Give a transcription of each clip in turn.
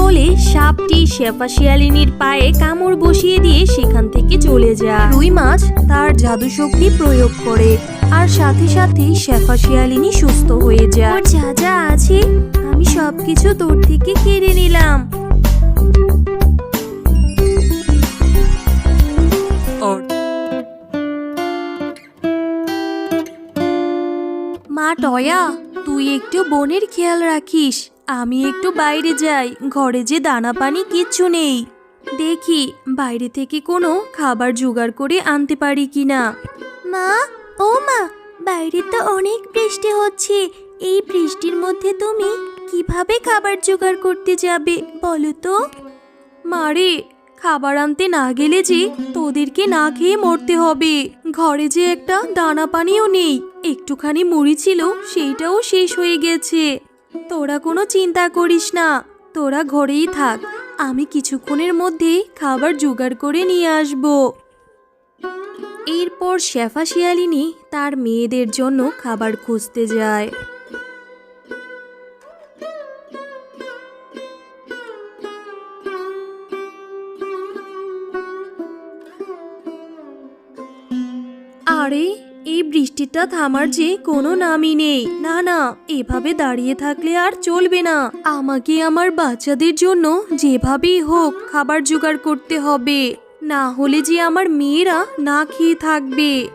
বলে সাপটি শেফা শিয়ালিনীর পায়ে কামড় বসিয়ে দিয়ে সেখান থেকে চলে যায়। রুই মাছ তার জাদু শক্তি প্রয়োগ করে আর সাথে সাথে শেফা শিয়ালিনী সুস্থ হয়ে যায়। ওর যা যা আছে আমি সবকিছু তোর থেকে কেড়ে নিলাম। মা টয়া তুই একটু বোনের খেয়াল রাখিস। আমি একটু বাইরে যাই, ঘরে যে দানা পানি কিচ্ছু নেই। দেখি, বাইরে থেকে কোনো খাবার জোগাড় করে আনতে পারি কিনা। মা, ও মা, বাইরে তো অনেক বৃষ্টি হচ্ছে। এই বৃষ্টির মধ্যে তুমি কীভাবে খাবার জোগাড় করতে যাবে, বলো তো? মারে খাবার আনতে না গেলে যে তোদেরকে না খেয়ে মরতে হবে। ঘরে যে একটা দানা পানিও নেই, একটুখানি মুড়ি ছিল, সেইটাও শেষ হয়ে গেছে। তোরা কোনো চিন্তা করিস না। তোরা ঘরেই থাক। আমি কিছুক্ষণের মধ্যে খাবার জোগাড় করে নিয়ে আসব। এরপর শেফা শিয়ালিনী তার মেয়েদের জন্য খাবার খুঁজতে যায়। আরে এই বৃষ্টিটা থামার যে কোনো নামই নেই। না না, এভাবে দাঁড়িয়ে থাকলে আর চলবে না। আমাকে আমার বাচ্চাদের জন্য যেভাবেই হোক খাবার জোগাড় করতে হবে। না হলে যে আমার মেয়েরা না খেয়ে থাকবে।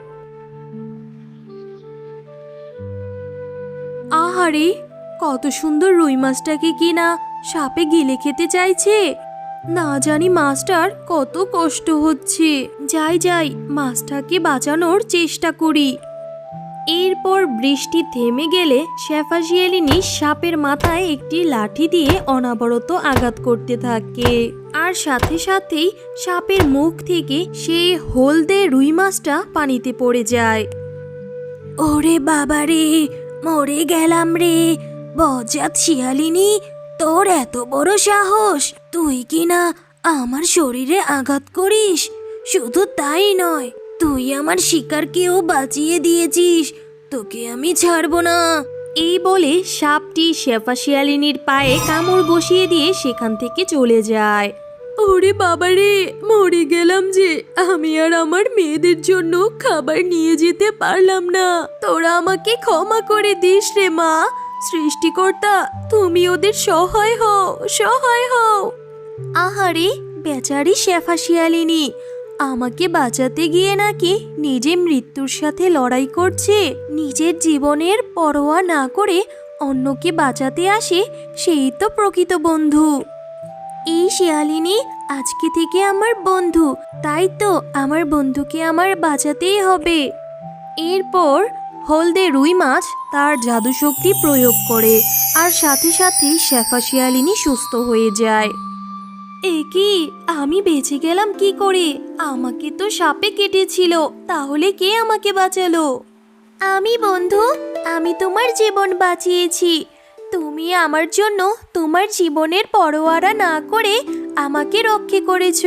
আহারে, কত সুন্দর রুই মাছটাকে কি না সাপে গিলে খেতে চাইছে। না জানি মাছটার কত কষ্ট হচ্ছে। যাই যাই মাছটাকে বাঁচানোর চেষ্টা করি। এরপর বৃষ্টি থেমে গেলে শেফা শিয়ালিনী সাপের মাথায় একটি লাঠি দিয়ে অনাবরত আঘাত করতে থাকে। আর সাথে সাথেই সাপের মুখ থেকে সেই হলদে রুই মাছটা পানিতে পড়ে যায়। ওরে বাবা রে মরে গেলাম রে। বজাত শিয়ালিনী তোর এত বড় সাহস। তুই কি না আমার শরীরে আঘাত করিস? শুধু তাই নয় তুই আমার শিকারকেও বাঁচিয়ে দিয়েছিস। তোকে আমি ছাড়বো না। এই বলে সাপটি শেফা শিয়ালিনীর পায়ে কামড় বসিয়ে দিয়ে সেখান থেকে চলে যায়। ওরে বাবা রে মরে গেলাম যে। আমি আর আমার মেয়েদের জন্য খাবার নিয়ে যেতে পারলাম না। তোরা আমাকে ক্ষমা করে দিস রে মা। সৃষ্টিকর্তা, তুমি ওদের সহায় হও সহায় হও। আহারে, বেচারি শেফা শিয়ালিনী আমাকে বাঁচাতে গিয়ে নাকি নিজে মৃত্যুর সাথে লড়াই করছে, নিজের জীবনের পরোয়া না করে অন্যকে বাঁচাতে আসে, সেই তো প্রকৃত বন্ধু। এই শিয়ালিনী আজকে থেকে আমার বন্ধু, তাই তো আমার বন্ধুকে আমার বাঁচাতেই হবে। এরপর হলদে রুই মাছ তার জাদু শক্তি প্রয়োগ করে আর সাথে সাথে শেফা শিয়ালিনী সুস্থ হয়ে যায়। এ কি? আমি বেঁচে গেলাম কি করে? আমাকে তো সাপে কেটেছিল, তাহলে কে আমাকে বাঁচালো? আমি বন্ধু, আমি তোমার জীবন বাঁচিয়েছি। তুমি আমার জন্য তোমার জীবনের পরোয়ারা না করে আমাকে রক্ষে করেছ।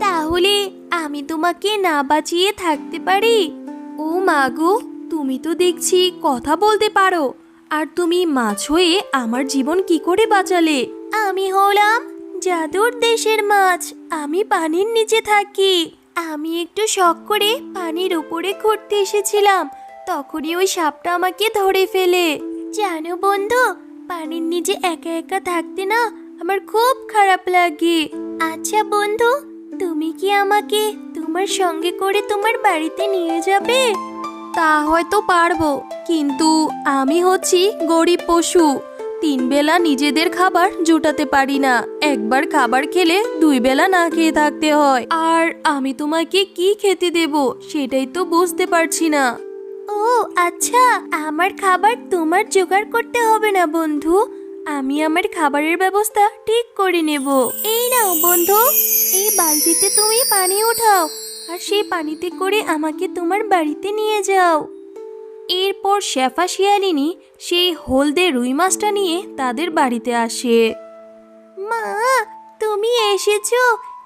তাহলে আমি তোমাকে না বাঁচিয়ে থাকতে পারি? ও মাগো তুমি তো দেখছি কথা বলতে পারো। আর তুমি মাছ হয়ে আমার জীবন কি করে বাঁচালে? আমি হলাম জাদুর দেশের মাছ। আমি পানির নিচে থাকি। আমি একটু শখ করে পানির উপরে ঘুরতে এসেছিলাম। তখনই ওই সাপটা আমাকে ধরে ফেলে। জানো বন্ধু, পানির নিচে একা একা থাকতে না আমার খুব খারাপ লাগে। আচ্ছা বন্ধু, তুমি কি আমাকে তোমার সঙ্গে করে তোমার বাড়িতে নিয়ে যাবে? তা হয়তো পারব। কিন্তু আমি হচ্ছি গরিব পশু। তিন বেলা নিজেদের খাবার জোটাতে পারি না। একবার খাবার খেলে দুই বেলা না খেয়ে থাকতে হয়। আর আমি তোমাকে কি খেতে দেব সেটাই তো বুঝতে পারছি না। ও আচ্ছা আমার খাবার তোমার জোগাড় করতে হবে না বন্ধু। আমি আমার খাবারের ব্যবস্থা ঠিক করে নেব। এই নাও বন্ধু। এই বালতিতে তুমি পানি ওঠাও। আর সেই পানিতে করে আমাকে তোমার বাড়িতে নিয়ে যাও। এরপর শেফা শিয়ালিনী সেই হলদে রুই মাছটা নিয়ে তাদের বাড়িতে আসে। মা, তুমি এসেছ?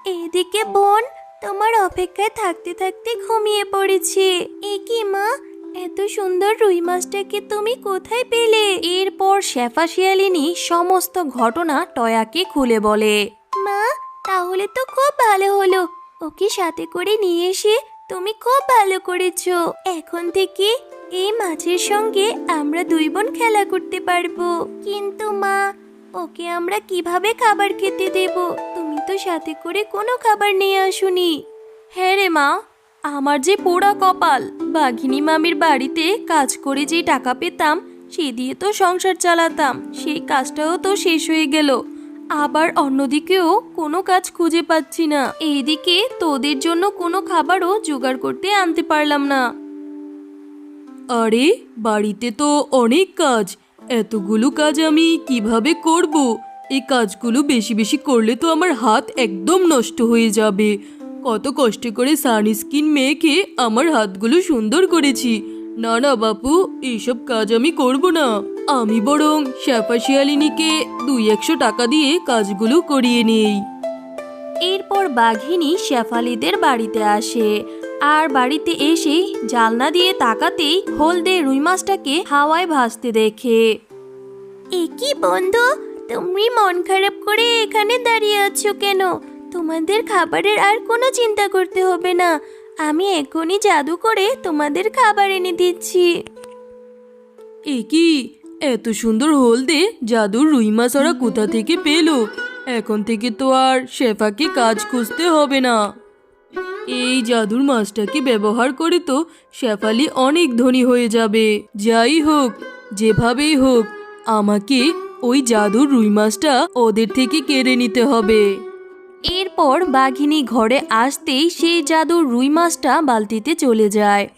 এদিকে বোন, তোমার অপেক্ষায় থাকতে থাকতে ঘুমিয়ে পড়েছে। এ কি মা, এত সুন্দর রুই মাছটাকে তুমি কোথায় পেলে? এরপর শেফা শিয়ালিনী সমস্ত ঘটনা টয়াকে খুলে বলে। মা, তাহলে তো খুব ভালো হলো। ওকে সাথে করে নিয়ে এসে তুমি খুব ভালো করেছ। এখন থেকে এই মাছের সঙ্গে আমরা দুই বোন খেলা করতে পারব। কিন্তু মা, ওকে আমরা কীভাবে খাবার খেতে দেব? তুমি তো সাথে করে কোনো খাবার নিয়ে আসুনি। হ্যাঁ রে মা, আমার যে পোড়া কপাল। বাঘিনী মামির বাড়িতে কাজ করে যে টাকা পেতাম, সে দিয়ে তো সংসার চালাতাম। সেই কাজটাও তো শেষ হয়ে গেল। আবার অন্যদিকেও কোনো কাজ খুঁজে পাচ্ছি না। এইদিকে তোদের জন্য কোনো খাবারও জোগাড় করতে আনতে পারলাম না। আরে, বাড়িতে তো অনেক কাজ। এতগুলো কাজ আমি কীভাবে করব? এই কাজগুলো বেশি বেশি করলে তো আমার হাত একদম নষ্ট হয়ে যাবে। কত কষ্ট করে সানস্ক্রিন মেখে আমার হাতগুলো সুন্দর করেছি। না না বাপু, এইসব কাজ আমি করব না। আমি বরং শ্যাপা শিয়ালিনীকে দুই একশো টাকা দিয়ে কাজগুলো করিয়ে নেই। এরপর বাঘিনী শেফালিদের বাড়িতে আসে। আর বাড়িতে এসে জালনা দিয়ে তাকাতেই হলদে রুই মাছটাকে হাওয়ায় ভাসতে দেখে। এ কি বন্ধু তুমি মন খারাপ করে এখানে দাঁড়িয়ে আছো কেন? তোমাদের খাবারের আর কোনো চিন্তা করতে হবে না। আমি এখনই জাদু করে তোমাদের খাবার এনে দিচ্ছি। এ কি? এত সুন্দর হলদে জাদুর রুই মাছ ওরা কোথা থেকে পেল? এখন থেকে তো আর শেফাকে কাজ খুঁজতে হবে না। এই জাদুর মাছটাকে ব্যবহার করে তো শেফালি অনেক ধনী হয়ে যাবে। যাই হোক, যেভাবেই হোক, আমাকে ওই জাদুর রুই মাছটা ওদের থেকে কেড়ে নিতে হবে। এরপর বাঘিনী ঘরে আসতেই সেই জাদুর রুই মাছটা বালতিতে চলে যায়।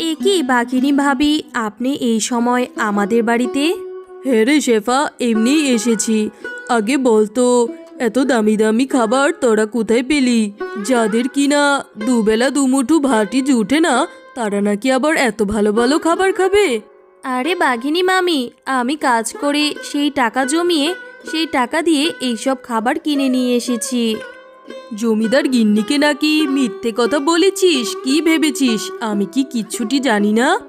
এ কি বাঘিনী ভাবি আপনি এই সময় আমাদের বাড়িতে? হ্যাঁ রে শেফা এমনি এসেছি। আগে বলতো এত দামি দামি খাবার তোরা কোথায় পেলি? যাদের কিনা দুবেলা দুমুঠু ভাটি জুটে না তারা নাকি আবার এত ভালো ভালো খাবার খাবে? আরে বাঘিনী মামি আমি কাজ করে সেই টাকা জমিয়ে সেই টাকা দিয়ে এইসব খাবার কিনে নিয়ে এসেছি। জমিদার গিন্নিকে নাকি মিথ্যে কথা বলেছিস? কি ভেবেছিস? আমি কি কিচ্ছুটি জানি না?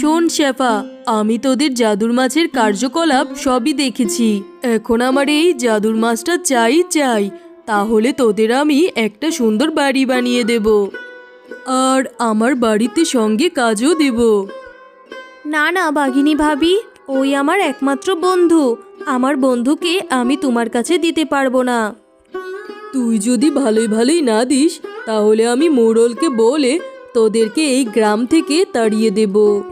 শোন শেফা, আমি তোদের জাদুর মাছের কার্যকলাপ সবই দেখেছি। এখন আমার এই জাদুর মাছটা চাই চাই। তাহলে তোদের আমি একটা সুন্দর বাড়ি বানিয়ে দেব। আর আমার বাড়িতে সঙ্গে কাজও দেব। না না, বাঘিনী ভাবি, ওই আমার একমাত্র বন্ধু। আমার বন্ধুকে আমি তোমার কাছে দিতে পারব না। তুই যদি ভালোই ভালোই না দিস, তাহলে আমি মোড়লকে বলে তোদেরকে এই গ্রাম থেকে তাড়িয়ে দেব।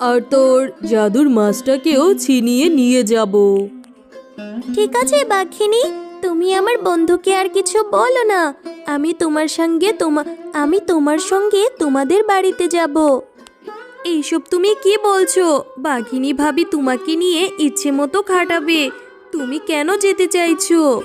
আর তোর জাদুর মাছটাকেও ছিনিয়ে নিয়ে যাব। ঠিক আছে, বাঘিনী। তুমি আমার বন্ধুকে আর কিছু বলো না। আমি তোমার সঙ্গে তোমা, আমি তোমার সঙ্গে তোমাদের বাড়িতে যাব। এইসব তুমি কি বলছো? বাঘিনী ভাবি তোমাকে নিয়ে ইচ্ছে মতো খাটাবে। তুমি কেন যেতে চাইছো?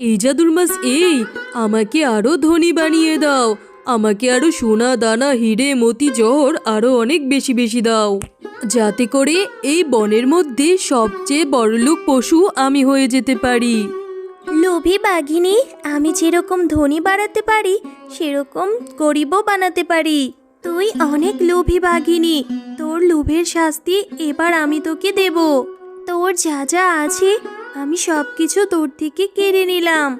এই জাদুর মাছ এই, আমাকে আরও ধনী বানিয়ে দাও। আমাকে আরও সোনা, দানা, হিরে, মতি, জহর আরও অনেক বেশি বেশি দাও। যাতে করে এই বনের মধ্যে সবচেয়ে বড়লোক পশু আমি হয়ে যেতে পারি। লোভী বাঘিনী, আমি যেরকম ধনী বাড়াতে পারি, সেরকম গরিবও বানাতে পারি। তুই অনেক লোভী বাঘিনী, তোর লোভের শাস্তি এবার আমি তোকে দেব। তোর যা যা আছে আমি সব কিছু তোর থেকে কেড়ে নিলাম।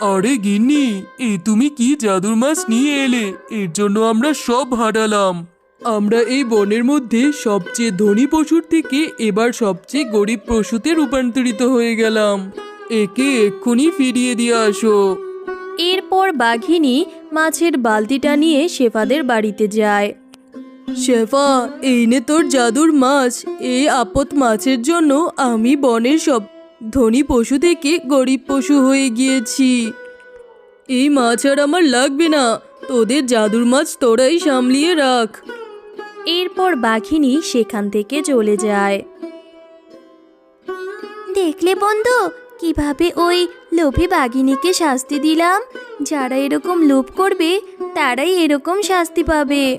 আরে গিন্নি এ তুমি কি জাদুর মাছ নিয়ে এলে? এর জন্য আমরা সব হারালাম আমরা এই বনের মধ্যে সবচেয়ে ধনী পশুর থেকে এবার সবচেয়ে গরিব পশুতে রূপান্তরিত হয়ে গেলাম। একে এক্ষুনি ফিরিয়ে দিয়ে আসো। এরপর বাঘিনী মাছের বালতিটা নিয়ে শেফাদের বাড়িতে যায়। শেফা, এই নে তোর জাদুর মাছ। এই আপদ মাছের জন্য আমি বনের সব ধনী পশু থেকে গরিব পশু হয়ে গিয়েছি। এই মাছ আর আমার লাগবে না। তোদের জাদুর মাছ তোরাই সামলিয়ে রাখ। এরপর বাঘিনী সেখান থেকে চলে যায়। দেখলে বন্ধু, কীভাবে ওই লোভী বাঘিনীকে শাস্তি দিলাম? যারা এরকম লোভ করবে, তারাই এরকম শাস্তি পাবে।